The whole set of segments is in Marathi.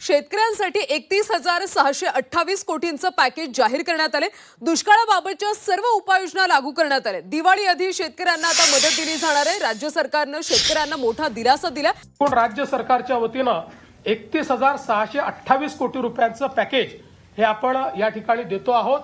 शेतकऱ्यांसाठी एकतीस हजार सहाशे अठ्ठावीस कोटींचं पॅकेज जाहीर करण्यात आले. दुष्काळाबाबतच्या सर्व उपाययोजना लागू करण्यात आल्या दिवाळी आधी शेतकऱ्यांना आता मदत दिली जाणार आहे. राज्य सरकारनं शेतकऱ्यांना मोठा दिलासा दिला एकूण राज्य सरकारच्या वतीनं एकतीस हजार सहाशे अठ्ठावीस कोटी रुपयांचं पॅकेज हे आपण या ठिकाणी देतो आहोत.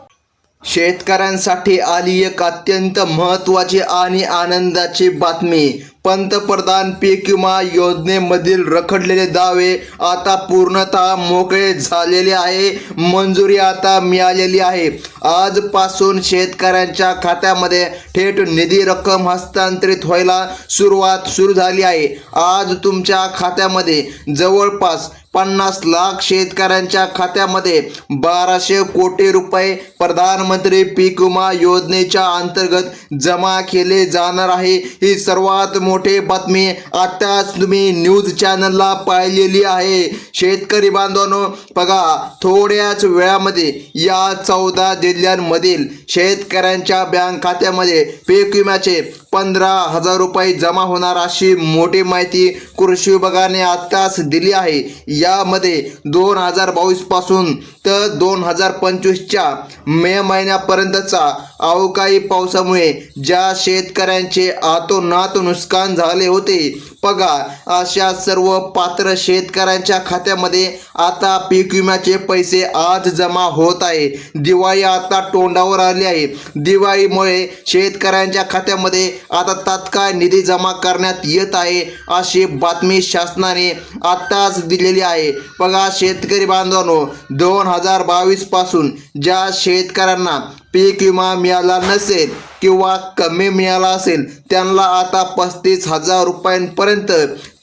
शेतकऱ्यांसाठी आली एक अत्यंत महत्वाची आणि आनंदाची बातमी. पंतप्रधान पीक विमा योजनेमधील रखडलेले दावे आता पूर्णतः मोकळे झालेले आहे. मंजुरी आता मिळालेली आहे. आजपासून शेतकऱ्यांच्या खात्यामध्ये थेट निधी रक्कम हस्तांतरित व्हायला सुरुवात सुरू झाली आहे. आज तुमच्या खात्यामध्ये जवळपास पन्नास लाख शेतकऱ्यांच्या खात्यामध्ये बाराशे कोटी रुपये प्रधानमंत्री पीक विमा योजनेच्या अंतर्गत जमा केले जाणार आहे. ही सर्वात मोठी बातमी आताच तुम्ही न्यूज चॅनलला पाहिलेली आहे. शेतकरी बांधवांनो बघा थोड्याच वेळामध्ये या चौदा जिल्ह्यांमधील शेतकऱ्यांच्या बँक खात्यामध्ये पीक विम्याचे पंधरा हजार रुपये जमा होणार अशी मोठी माहिती कृषी विभागाने आत्ताच दिली आहे. यामध्ये दोन हजार बावीसपासून तर दोन हजार पंचवीसच्या मे महिन्यापर्यंतचा अवकाळी पावसामुळे ज्या शेतकऱ्यांचे आतोनात नुकसान झाले होते पगार अशा सर्व पात्र शेतकऱ्यांच्या खात्यामध्ये आता पीक विम्याचे पैसे आज जमा होत आहे. दिवाळी आता तोंडावर आली आहे. दिवाळीमुळे शेतकऱ्यांच्या खात्यामध्ये आता तात्काळ निधी जमा करण्यात येत आहे अशी बातमी शासनाने आत्ताच दिलेली आहे. बघा शेतकरी बांधवांनो दोन हजार बावीसपासून ज्या शेतकऱ्यांना पीक विमा मिळाला नसेल किंवा कमी मिळाला असेल त्यांना आता पस्तीस हजार रुपयांपर्यंत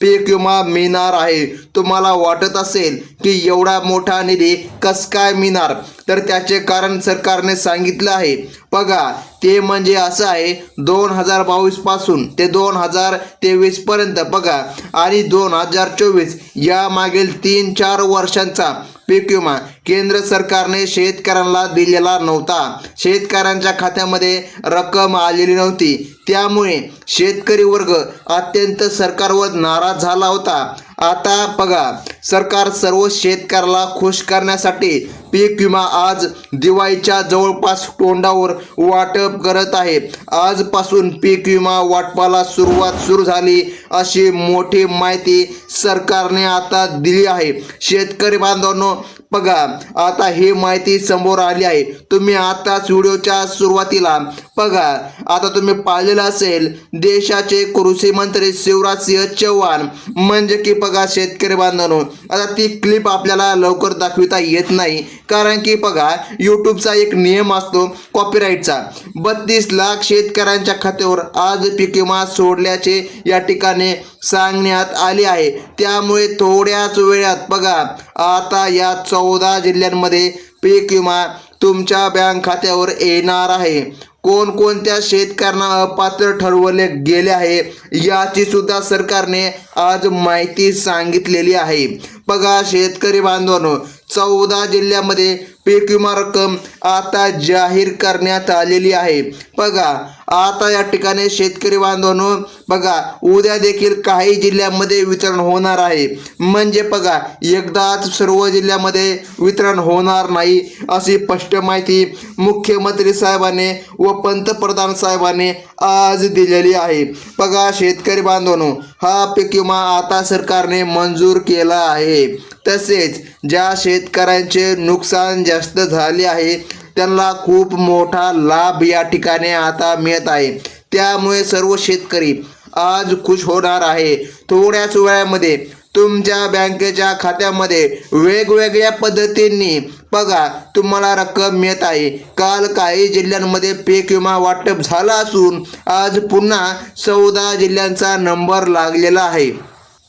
पीक विमा मिळणार आहे. तुम्हाला वाटत असेल की एवढा मोठा निधी कस काय मिळणार? तर त्याचे कारण सरकारने सांगितलं आहे. बघा ते म्हणजे असं आहे दोन हजार बावीसपासून ते दोन हजार तेवीसपर्यंत बघा आणि दोन हजार चोवीस या मागील तीन चार वर्षांचा पीक विमा केंद्र सरकारने शेतकऱ्यांना दिलेला नव्हता. शेतकऱ्यांच्या खात्यामध्ये रक्कम आलेली नव्हती. त्यामुळे शेतकरी वर्ग अत्यंत सरकारवर नाराज झाला होता. आता बघा सरकार सर्व शेतकऱ्याला खुश करण्यासाठी पीक विमा आज दिवाळीच्या जवळपास तोंडावर वाटप करत आहे. आजपासून पीक विमा वाटपाला सुरुवात सुरू झाली अशी मोठी माहिती सरकारने आता दिली आहे. शेतकरी बांधवांनो बघा आता ही माहिती समोर आली आहे. तुम्ही आताच व्हिडिओच्या सुरुवातीला बघा. आता तुम्ही पाहिलेलं असेल देशाचे कृषी मंत्री शिवराज सिंह चौहान. म्हणजे की बघा शेतकरी बांधवांनो आता ती क्लिप आपल्याला लवकर दाखविता येत नाही. कारण की बघा यूट्यूबचा एक नियम असतो कॉपीराईटचा बत्तीस लाख शेतकऱ्यांच्या खात्यावर आज पीक विमा सोडल्याचे या ठिकाणी सांगण्यात आले आहे. त्यामुळे थोड्याच वेळात बघा आता या चौदा जिल्ह्यांमध्ये पीक विमा तुमच्या बँक खात्यावर येणार आहे. कोणकोणत्या शेतकऱ्यांना अपात्र ठरवले गेले आहे याची सुद्धा सरकारने आज माहिती सांगितलेली आहे. बघा शेतकरी बांधवांनो चौदा जिल्ह्यामध्ये पीक विमा रक्कम आता जाहीर करण्यात आलेली आहे. बघा आता या ठिकाणी शेतकरी बांधवांनो बघा उद्या देखील काही जिल्ह्यांमध्ये वितरण होणार आहे. म्हणजे बघा एकदाच सर्व जिल्ह्यामध्ये वितरण होणार नाही अशी स्पष्ट माहिती मुख्यमंत्री साहेबांनी व पंतप्रधान साहेबांनी आज दिलेली आहे. बघा शेतकरी बांधवांनो हा पीक विमा आता सरकारने मंजूर केला आहे. तसेच ज्या शेतकऱ्यांचे नुकसान जास्त झाले आहे. त्यांना खूप मोठा लाभ या ठिकाणी आता मिळत आहे. त्यामुळे सर्व शेतकरी आज खुश होणार आहे. थोड्याच वेळामध्ये तुमच्या बँकेच्या खात्यामध्ये वेगवेगळ्या पद्धतींनी बघा तुम्हाला रक्कम मिळत आहे. काल काही जिल्ह्यांमध्ये पीक विमा वाटप झाला असून आज पुन्हा चौदा जिल्ह्यांचा नंबर लागलेला आहे.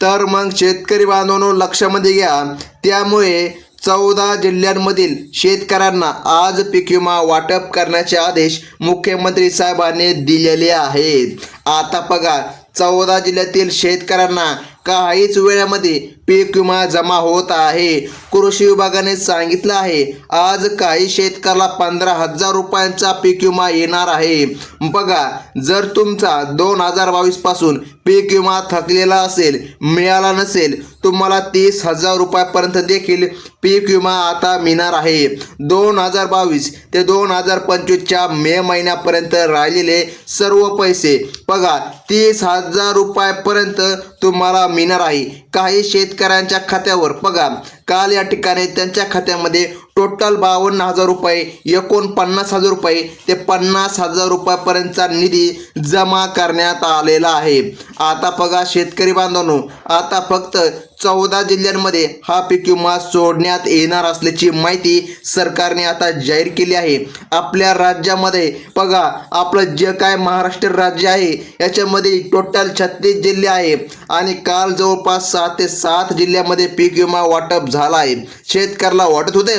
तर मग शेतकरी बांधवांनो लक्षामध्ये घ्या. त्यामुळे चौदा जिल्ह्यांमधील शेतकऱ्यांना आज पीक विमा वाटप करण्याचे आदेश मुख्यमंत्री साहेबांनी दिलेले आहेत. आता बघा चौदा जिल्ह्यातील शेतकऱ्यांना काहीच वेळामध्ये पीक विमा जमा होत आहे. कृषी विभागाने सांगितलं आहे आज काही शेतकऱ्याला पंधरा हजार रुपयांचा पीक विमा येणार आहे. बघा जर तुमचा दोन हजार बावीसपासून पीक विमा थकलेला असेल मिळाला नसेल तुम्हाला तीस हजार रुपयापर्यंत देखील पीक विमा आता मिळणार आहे. दोन हजार बावीस ते दोन हजार पंचवीसच्या मे महिन्यापर्यंत राहिलेले सर्व पैसे बघा तीस हजार रुपयापर्यंत तुम्हाला मिळणार आहे. काही शेत शेतकऱ्यांच्या खात्यावर. बघा काल या ठिकाणी त्यांच्या खात्यामध्ये टोटल बावन्न हजार रुपये एकोणपन्नास हजार रुपये ते पन्नास हजार रुपयापर्यंतचा निधी जमा करण्यात आलेला आहे. आता बघा शेतकरी बांधवांनो आता फक्त चौदा जिल्ह्यांमध्ये हा पीक विमा सोडण्यात येणार असल्याची माहिती सरकारने आता जाहीर केली आहे. आपल्या राज्यामध्ये बघा आपलं जे काय महाराष्ट्र राज्य आहे याच्यामध्ये टोटल छत्तीस जिल्हे आहे. आणि काल जवळपास सहा ते सात जिल्ह्यामध्ये पीक विमा वाटप झाला आहे. शेतकऱ्याला वाटत होते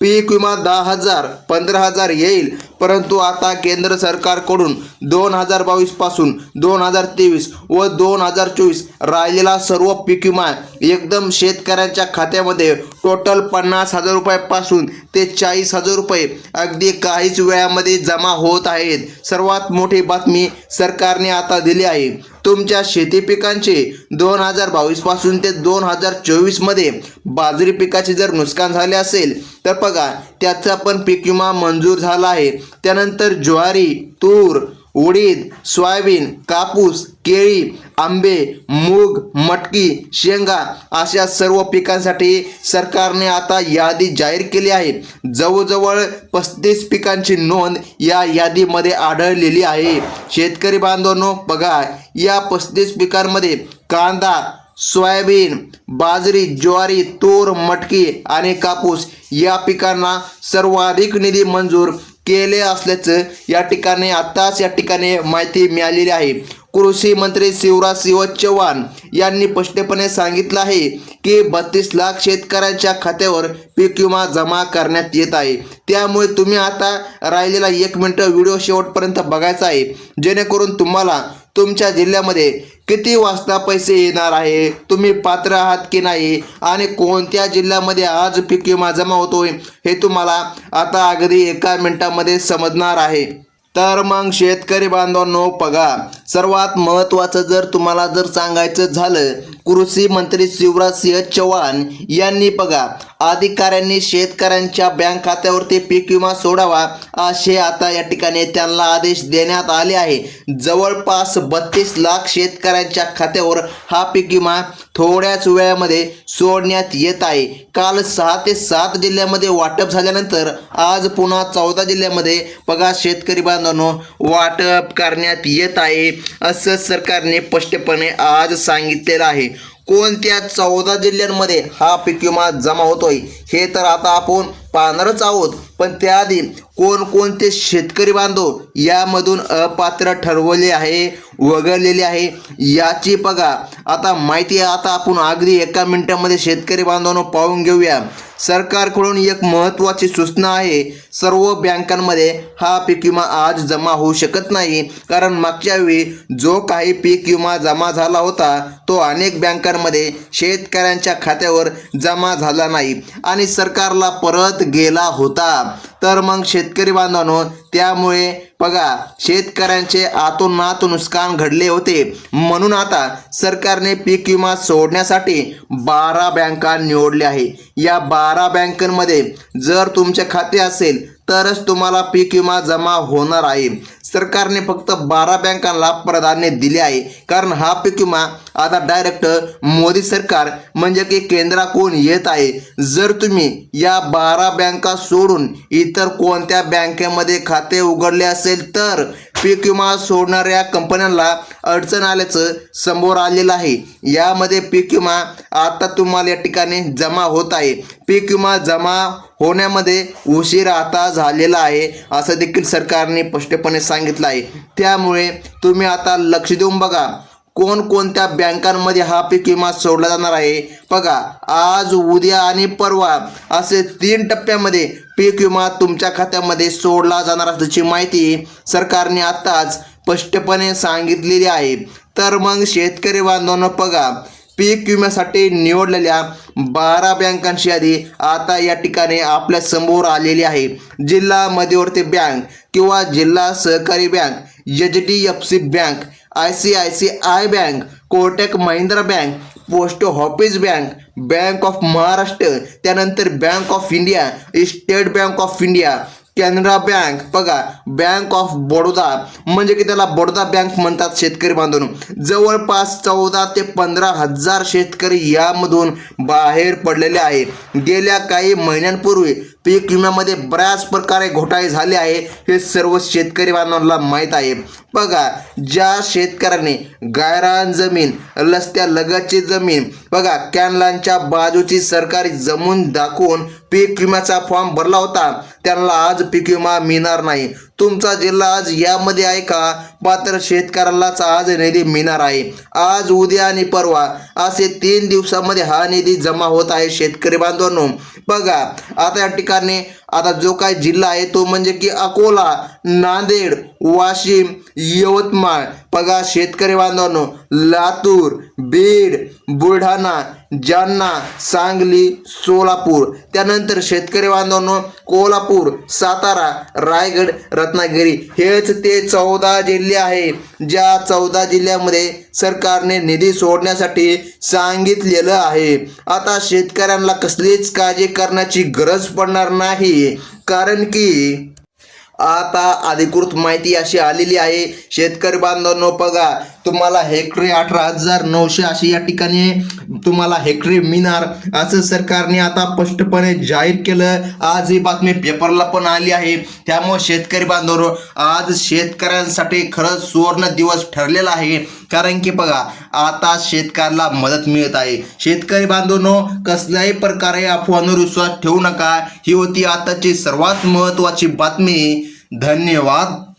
पीक विमा दहा हजार पंधरा हजार येईल. परंतु आता केंद्र सरकारकडून दोन हजार बावीसपासून दोन हजार तेवीस व दोन हजार चोवीस राहिलेला सर्व पीक विमा एकदम शेतकऱ्यांच्या खात्यामध्ये टोटल पन्नास हजार रुपयापासून ते चाळीस हजार रुपये अगदी काहीच वेळामध्ये जमा होत आहेत. सर्वात मोठी बातमी सरकारने आता दिली आहे. तुमच्या शेती पिकांचे दोन हजार बावीसपासून ते दोन हजार चोवीसमध्ये बाजरी पिकाचे जर नुकसान झाले असेल तर बघा त्याचा पण पीक विमा मंजूर झाला आहे. त्यानंतर ज्वारी तूर उडीद सोयाबीन कापूस केळी आंबे मूग मटकी शेंगा अशा सर्व पिकांसाठी सरकारने आता यादी जाहीर केली आहे. जवळजवळ पस्तीस पिकांची नोंद या यादीमध्ये आढळलेली आहे. शेतकरी बांधवांनो बघा या पस्तीस पिकांमध्ये कांदा सोयाबीन बाजरी ज्वारी तूर मटकी आणि कापूस या पिकांना सर्वाधिक निधी मंजूर केले असल्याचं या ठिकाणी आताच या ठिकाणी माहिती मिळालेली आहे. कृषी मंत्री शिवराज सिंह चव्हाण यांनी स्पष्टपणे सांगितलं आहे की बत्तीस लाख शेतकऱ्यांच्या खात्यावर पीक विमा जमा करण्यात येत आहे. त्यामुळे तुम्ही आता राहिलेला एक मिनिट व्हिडिओ शेवटपर्यंत बघायचा आहे. जेणेकरून तुम्हाला तुमच्या जिल्ह्यामध्ये किती वाजता पैसे येणार आहे? तुम्ही पात्र आहात की नाही? आणि कोणत्या जिल्ह्यामध्ये आज पीक विमा जमा होतोय हे तुम्हाला आता अगदी एका मिनिटामध्ये समजणार आहे. तर मग शेतकरी बांधवांनो बघा सर्वात महत्त्वाचं जर तुम्हाला जर सांगायचं झालं कृषी मंत्री शिवराज सिंह चौहान यांनी बघा अधिकाऱ्यांनी शेतकऱ्यांच्या बँक खात्यावरती पीक विमा सोडावा असे आता या ठिकाणी त्यांना आदेश देण्यात आले आहे. जवळपास बत्तीस लाख शेतकऱ्यांच्या खात्यावर हा पीक विमा थोड्याच वेळामध्ये सोडण्यात येत आहे. काल सहा ते सात जिल्ह्यामध्ये वाटप झाल्यानंतर आज पुन्हा चौदा जिल्ह्यामध्ये बघा शेतकरी बांधवांनो वाटप करण्यात येत आहे असं सरकारने स्पष्टपणे आज सांगितलेलं आहे. कोणत्या चौदा जिल्ह्यांमध्ये हा पीक विमा जमा होतोय हे तर आता आपण पाहणारच आहोत. पण त्याआधी कोणकोणते शेतकरी बांधव यामधून अपात्र ठरवले आहे वगळलेले आहे याची बघा. आता माहिती आता आपण अगदी एका मिनिटामध्ये शेतकरी बांधवांनो पाहून घेऊया. सरकारकडून एक महत्त्वाची सूचना आहे. सर्व बँकांमध्ये हा पीक विमा आज जमा होऊ शकत नाही. कारण मागच्या वेळी जो काही पीक विमा जमा झाला होता तो अनेक बँकांमध्ये शेतकऱ्यांच्या खात्यावर जमा झाला नाही आणि सरकारला परत गेला होता. तर मग शेतकरी बांधवांनो त्यामुळे बघा शेतकऱ्यांचे आतोनात नुकसान घडले होते. म्हणून आता सरकारने पीक विमा सोडण्यासाठी बारा बँका निवडल्या आहे. या बारा बँकांमध्ये जर तुमचे खाते असेल तरच तुम्हाला पीक विमा जमा होणार आहे. सरकारने फक्त बारा बँकांना प्राधान्य दिले आहे. कारण हा पीक विमा आता डायरेक्ट मोदी सरकार म्हणजे की केंद्राकडून येत आहे. जर तुम्ही या बारा बँका सोडून इतर कोणत्या बँकेमध्ये खाते उघडले असेल तर पीक विमा सोडणाऱ्या कंपन्यांना अडचण आल्याचं समोर आलेलं आहे. यामध्ये पीक विमा आता तुम्हाला या ठिकाणी जमा होत आहे. पीक विमा जमा होण्यामध्ये उशीर आता झालेला आहे असं देखील सरकारने स्पष्टपणे सांगितलं आहे. त्यामुळे तुम्ही आता लक्ष देऊन बघा कोणकोणत्या बँकांमध्ये हा पीक विमा सोडला जाणार आहे. बघा आज उद्या आणि परवा असे तीन टप्प्यामध्ये पीक विमा तुमच्या खात्यामध्ये सोडला जाणार असल्याची माहिती सरकारने आत्ताच स्पष्टपणे सांगितलेली आहे. तर मग शेतकरी बांधवांना बघा पीक विम्यासाठी निवडलेल्या बारा बँकांची यादी आता या ठिकाणी आपल्यासमोर आलेली आहे. जिल्हा मध्यवर्ती बँक किंवा जिल्हा सहकारी bank H D F C bank I C I C I bank Kotak Mahindra bank post office bank bank of Maharashtra त्यानंतर bank of India state bank of India. Canara bank बघा बँक ऑफ बडोदा म्हणजे की त्याला बडोदा बँक म्हणतात शेतकरी बांधून. जवळपास चौदा ते पंधरा हजार शेतकरी यामधून बाहेर पडलेले आहे. गेल्या काही महिन्यांपूर्वी पीक विम्यामध्ये बऱ्याच प्रकारे घोटाळे झाले आहे हे सर्व शेतकरी बांधवांना माहीत आहे. बघा ज्या शेतकऱ्याने गायरान जमीन रस्त्या लगतची जमीन बघा कॅनलांच्या बाजूची सरकारी जमीन दाखवून पीक विम्याचा फॉर्म भरला होता. त्यांना आज पीक विमा मिळणार नाही. तुमचा जिल्हा आज यामध्ये आहे का? मात्र शेतकऱ्यालाच आज निधी मिळणार आहे. आज उद्या आणि परवा असे तीन दिवसामध्ये हा निधी जमा होत आहे शेतकरी बांधवांनो. बघा आता या ठिकाणी आता जो काही जिल्हा आहे तो म्हणजे की अकोला नांदेड वाशिम यवतमाळ. बघा शेतकरी बांधवांनो लातूर बीड बुलढाणा जालना सांगली सोलापूर त्यानंतर शेतकरी बांधवांनो कोल्हापूर सातारा रायगड रत्नागिरी हेच ते चौदा जिल्हे आहे. ज्या चौदा जिल्ह्यामध्ये सरकारने निधी सोडण्यासाठी सांगितलेलं आहे. आता शेतकऱ्यांना कसलीच काळजी करण्याची गरज पडणार नाही. कारण की आता अधिकृत माहिती अशी आलेली आहे. शेतकरी बांधवांनो बघा तुम्हाला हेक्टरी अठरा हजार नऊशे अशी या ठिकाणी तुम्हाला हेक्टरी मिळणार. असं सरकारने आता स्पष्टपणे जाहीर केलं. आज ही बातमी पेपरला पण आली आहे. त्यामुळे शेतकरी बांधव आज शेतकऱ्यांसाठी खरंच सुवर्ण दिवस ठरलेला आहे. कारण की बघा आता शेतकऱ्याला मदत मिळत आहे. शेतकरी बांधवनो कसल्याही प्रकारे अफवांवर विश्वास ठेवू नका. ही होती आताची सर्वात महत्त्वाची बातमी. धन्यवाद.